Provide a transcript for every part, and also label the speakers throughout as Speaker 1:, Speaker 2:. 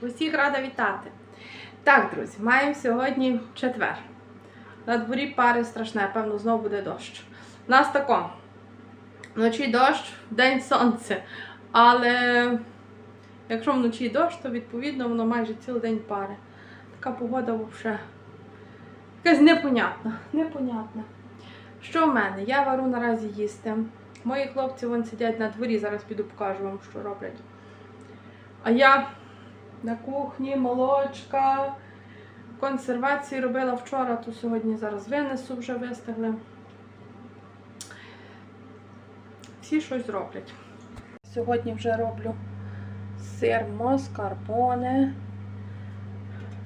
Speaker 1: Усіх рада вітати. Так, друзі, маємо сьогодні четвер. На дворі пари страшне, певно, знову буде дощ. У нас тако. Вночі дощ, вдень сонце. Але якщо вночі дощ, то відповідно воно майже цілий день пари. Така погода взагалі. Якась непонятна. Непонятна. Що в мене? Я вару наразі їсти. Мої хлопці вон сидять на дворі, зараз піду покажу вам, що роблять. А я на кухні, молочка, консервації робила вчора, то сьогодні зараз винесу, вже вистигли. Всі щось роблять. Сьогодні вже роблю сир москарпоне.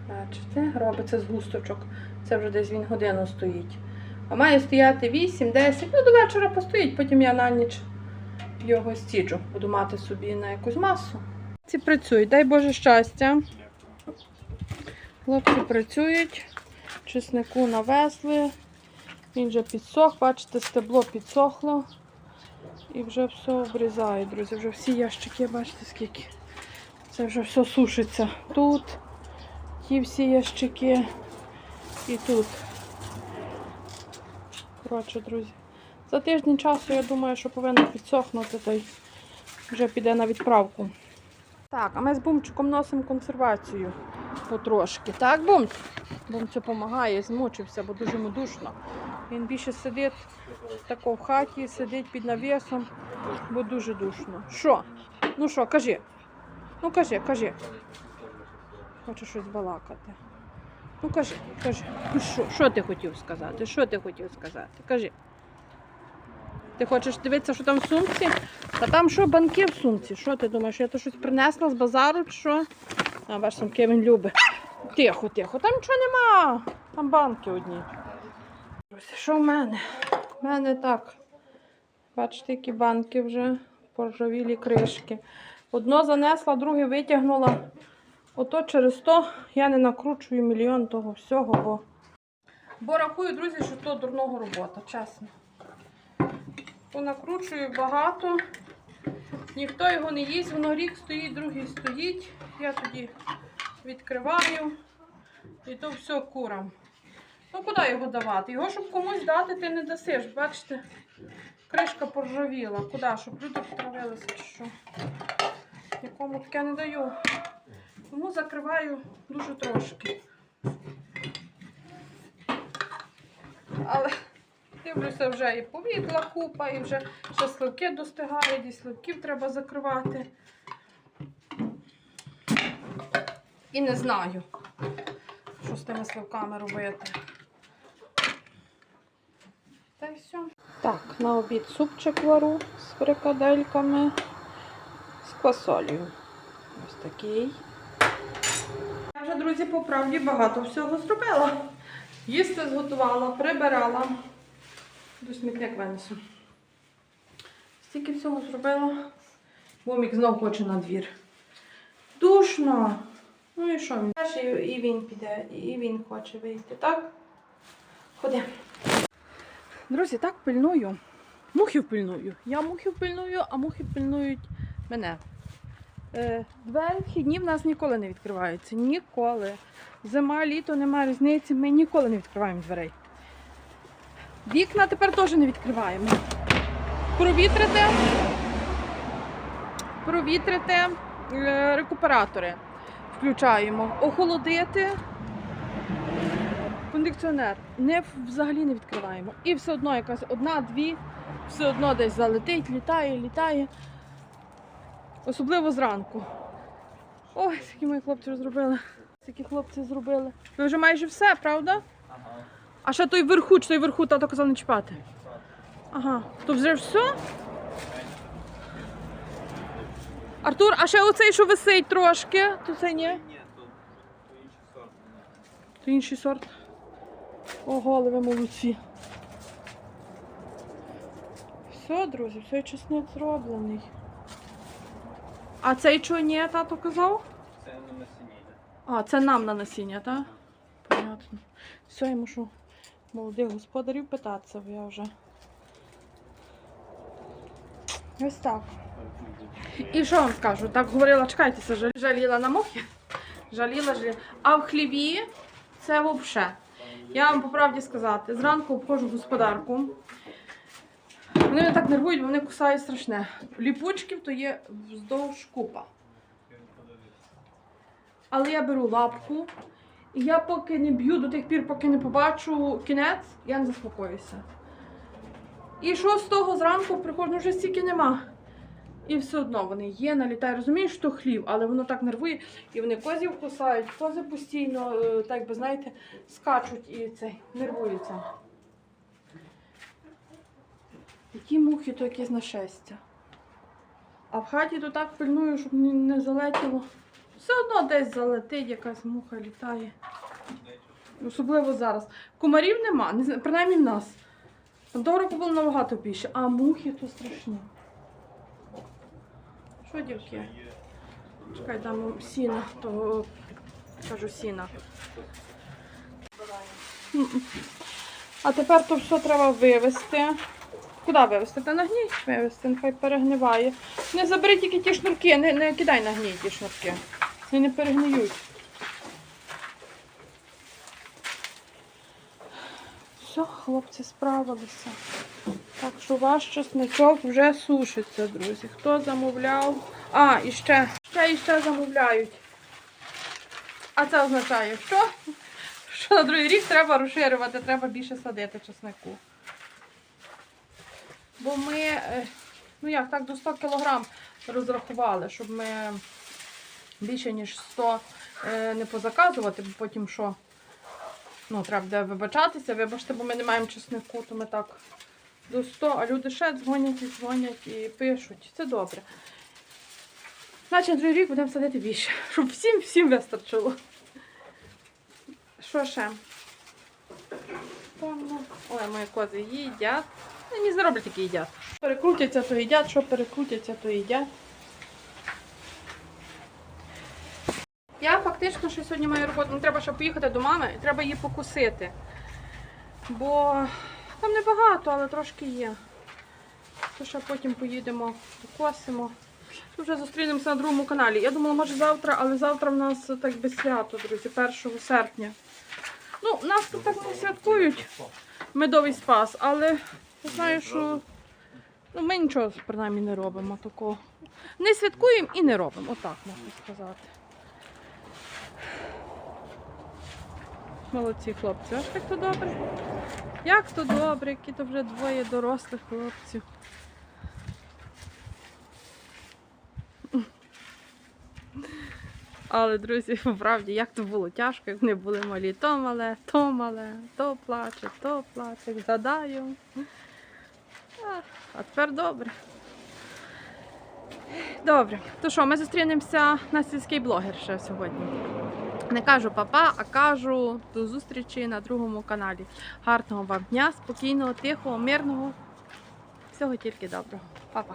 Speaker 1: Бачите, робиться з густочок. Це вже десь він годину стоїть. А має стояти 8-10, ну до вечора постоїть, потім я на ніч його стіджу. Буду мати собі на якусь масу. Хлопці працюють, дай Боже щастя. Хлопці працюють, чеснику навезли. Він вже підсох, бачите, стебло підсохло. І вже все обрізаю, друзі. Вже всі ящики, бачите, скільки. Це вже все сушиться. Тут ті всі ящики і тут. Коротше, друзі. За тиждень часу, я думаю, що повинно підсохнути, та й вже піде на відправку. Так, а ми з бумчиком носимо консервацію потрошки. Так, бумч? Бумцю допомагає, змучився, бо дуже йому душно. Він більше сидить тако в хаті, сидить під навісом, бо дуже душно. Що? Ну що, кажи? Ну кажи, кажи. Хочу щось балакати. Ну кажи, кажи. Ну що, що ти хотів сказати? Що ти хотів сказати? Кажи. Ти хочеш дивитися, що там в сумці? Та там що, банки в сумці? Що ти думаєш? Я то щось принесла з базару чи що? А, бач, сумки він любить. Тихо, тихо, там нічого нема. Там банки одні. Що в мене? В мене так. Бачите, які банки вже поржавілі кришки. Одно занесла, друге витягнула. Ото через то я не накручую мільйон того всього, бо. Бо рахую, друзі, що то дурного робота, чесно. Понакручую багато. Ніхто його не їсть, воно рік стоїть, другий стоїть. Я тоді відкриваю і то все курам. Ну куди його давати? Його, щоб комусь дати, ти не дасиш. Бачите, кришка поржавіла. Куди? Щоб люди потравилися чи що. Нікому таке не даю. Тому закриваю дуже трошки. Але дивлюся, вже і повідла купа, і вже ще сливки достигають, і сливків треба закривати. І не знаю, що з тими сливками робити. Та й все. Так, на обід супчик вару з фрикадельками, з квасолею. Ось такий. Я вже, друзі, по правді багато всього зробила. Їсти зготувала, прибирала. До смітник винесу. Стільки всього зробила. Бомік знов хоче на двір. Душно. Ну і що він? І він піде, і він хоче вийти, так? Ходи. Друзі, так пильную. Мухів пильную. Я мухів пильную, а мухи пильнують мене. Е, двері вхідні в нас ніколи не відкриваються. Ніколи. Зима, літо, немає різниці. Ми ніколи не відкриваємо дверей. Вікна тепер теж не відкриваємо. Провітрити, провітрити е, рекуператори. Включаємо. Охолодити. Кондиціонер не взагалі не відкриваємо. І все одно якась одна-дві, все одно десь залетить, літає, літає. Особливо зранку. Ой, скільки мої хлопці зробили. Скільки хлопці зробили. Ви вже майже все, правда? А ще той верху, чи той верху тато казав не чіпати. Ага, то вже все? Артур, а ще оцей, що висить трошки, то це ні?
Speaker 2: Ні, то, інший сорт.
Speaker 1: То інший сорт. Ого, але ви молодці. Все, друзі, все чесник зроблений. А цей чого ні, тато казав?
Speaker 2: Це на насіння.
Speaker 1: А, це нам на насіння, так? Понятно. Все, я мушу молодих господарів питатися, бо я вже. Ось так. І що вам скажу? Так говорила, чекайтеся, жаль- жаліла на мухи. Жаліла, жаліла. А в хліві це взагалі. Я вам по правді сказати, зранку обходжу господарку. Вони мене так нервують, бо вони кусають страшне. Ліпучків то є вздовж купа. Але я беру лапку, і я поки не б'ю до тих пір, поки не побачу кінець, я не заспокоюся. І що з того зранку приходжу, вже стільки нема. І все одно вони є, налітає. Розумієш, що хлів, але воно так нервує, і вони козів кусають, кози постійно, е, так би знаєте, скачуть і цей, нервуються. Які мухи, то якесь нашестя. А в хаті то так пильную, щоб не залетіло. Все одно десь залетить, якась муха літає. Особливо зараз. Комарів нема, принаймні в нас. Того року було набагато більше, а мухи то страшні. Що, дівки? Чекай, там сіна, того кажу сіна. А тепер то все треба вивезти. Куди вивезти? Та на гній вивезти, нехай перегниває. Не забери тільки ті шнурки, не, не кидай на гній ті шнурки. Вони не перегниють. Все, хлопці справилися. Так що ваш чесничок вже сушиться, друзі. Хто замовляв? А, і ще, ще і ще замовляють. А це означає, що? Що на другий рік треба розширювати, треба більше садити чеснику. Бо ми, е, ну як, так до 100 кг розрахували, щоб ми більше ніж 100 е, не позаказувати, бо потім що? Ну, треба буде вибачатися, вибачте, бо ми не маємо чеснику, то ми так до 100, а люди ще дзвонять і дзвонять і пишуть. Це добре. Значить, на другий рік будемо садити більше, щоб всім всім вистачило. Що ще? Ну, Ой, мої кози їдять. Ну, Мені зароблять тільки їдять. Перекрутяться, то їдять, що перекрутяться, то їдять. Я фактично ще сьогодні маю роботу. Мені треба ще поїхати до мами і треба її покусити. Бо там небагато, але трошки є. То ще потім поїдемо, покосимо. Ми вже зустрінемося на другому каналі. Я думала, може завтра, але завтра в нас так би свято, друзі, 1 серпня. Ну, нас тут так не святкують медовий спас, але я знаю, що ну, ми нічого принаймні не робимо такого. Не святкуємо і не робимо, отак можна сказати. Молодці хлопці, аж як то добре. Як то добре, які то вже двоє дорослих хлопців. Але, друзі, правді, як то було тяжко, як вони були малі, то мале, то мале, то плаче, то плаче, згадаю. А, а тепер добре. Добре, то що, ми зустрінемося на сільський блогер ще сьогодні. Не кажу папа, а кажу до зустрічі на другому каналі. Гарного вам дня, спокійного, тихого, мирного. Всього тільки доброго. Па-па.